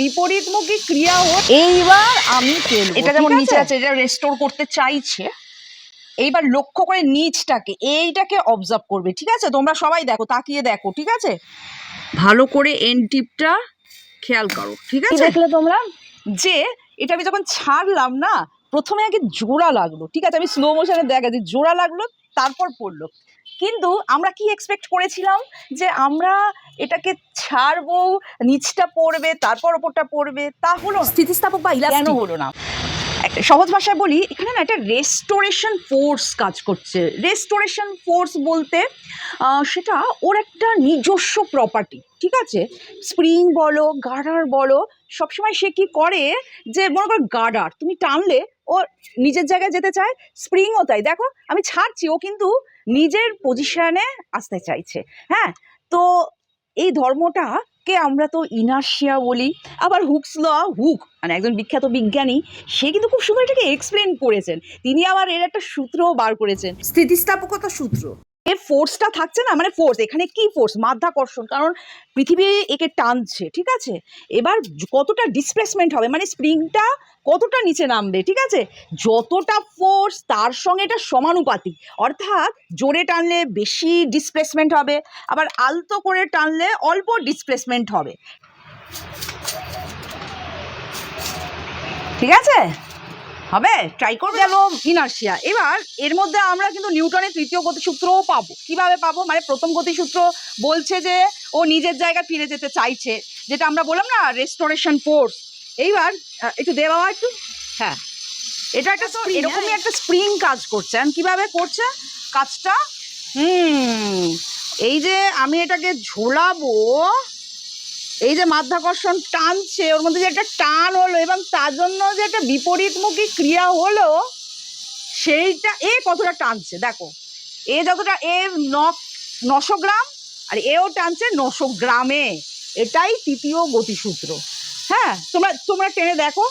বিপরীতমুখী ক্রিয়া হচ্ছে এইবার আমি ফেলব এটা যেমন নিচে আছে? এটা রেস্টোর করতে চাইছে এইবার লক্ষ্য করে নিচটাকে এইটাকে অবজার্ভ করবে ঠিক আছে? তোমরা সবাই দেখো তাকিয়ে দেখো ঠিক আছে? ভালো করে এন টিপটা খেয়াল করো ঠিক আছে? দেখলে তোমরা? যে এটা আমি যখন ছাড়লাম না প্রথমে আগে জোড়া লাগল ঠিক আছে? আমি স্লো মোশনে দেখা যে জোড়া লাগল তারপর পড়ল। কিন্তু আমরা কি এক্সপেক্ট করেছিলাম? যে আমরা এটাকে ছাড়বো নিচটা পড়বে তারপর ওপরটা পড়বে তা হলো স্থিতিস্থাপক বা কেন হলো না? একটা সহজ ভাষায় বলি এখানে না একটা রেস্টোরেশন ফোর্স কাজ করছে। রেস্টোরেশন ফোর্স বলতে সেটা ওর একটা নিজস্ব প্রপার্টি ঠিক আছে? স্প্রিং বলো গার্ডার বলো সবসময় সে কি করে যে মনে করো গার্ডার তুমি টানলে ও নিজের জায়গায় যেতে চায় স্প্রিংও তাই। দেখো আমি ছাড়ছি ও কিন্তু নিজের পজিশনে আসতে চাইছে। হ্যাঁ? তো এই ধর্মটা কে আমরা তো ইনার্শিয়া বলি? আবার হুকস ল, হুক মানে একজন বিখ্যাত বিজ্ঞানী, সে কিন্তু খুব সুন্দর এটাকে এক্সপ্লেন করেছেন। তিনি আবার এর একটা সূত্রও বার করেছেন। স্থিতিস্থাপকতা সূত্র। এর ফোর্সটা থাকছে না মানে ফোর্স এখানে কি ফোর্স মাধ্যাকর্ষণ, কারণ পৃথিবী একে টানছে, ঠিক আছে? এবার কতটা ডিসপ্লেসমেন্ট হবে? মানে স্প্রিংটা কতটা নিচে নামবে, ঠিক আছে? যতটা ফোর্স তার সঙ্গে এটা সমানুপাতিক। অর্থাৎ জোরে টানলে বেশি ডিসপ্লেসমেন্ট হবে, আবার আলতো করে টানলে অল্প ডিসপ্লেসমেন্ট হবে। ঠিক আছে? হবে? ট্রাই করবে গেল ইনার্শিয়া এবার এর মধ্যে আমরা কিন্তু নিউটনের তৃতীয় গতিসূত্রও পাবো। কীভাবে পাবো? মানে প্রথম গতিসূত্র বলছে যে ও নিজের জায়গায় ফিরে যেতে চাইছে যেটা আমরা বললাম না রেস্টোরেশন ফোর্স এইবার একটু দে বাবা একটু। হ্যাঁ। এটা একটা এরকমই হ্যাঁ। একটা স্প্রিং কাজ করছে। আর কীভাবে করছে? কাজটা হুম এই যে আমি এটাকে ঝোলাবো এই যে মাধ্যাকর্ষণ টানছে, ওর মধ্যে যে একটা টান হলো এবং তার জন্য যে একটা বিপরীতমুখী ক্রিয়া হলো, সেইটা এ কতটা টানছে? দেখো, এ যতটা, এ নশো গ্রাম আর এও টানছে নশো গ্রামে। এটাই তৃতীয় গতিসূত্র। হ্যাঁ তোমরা তোমরা টেনে দেখো।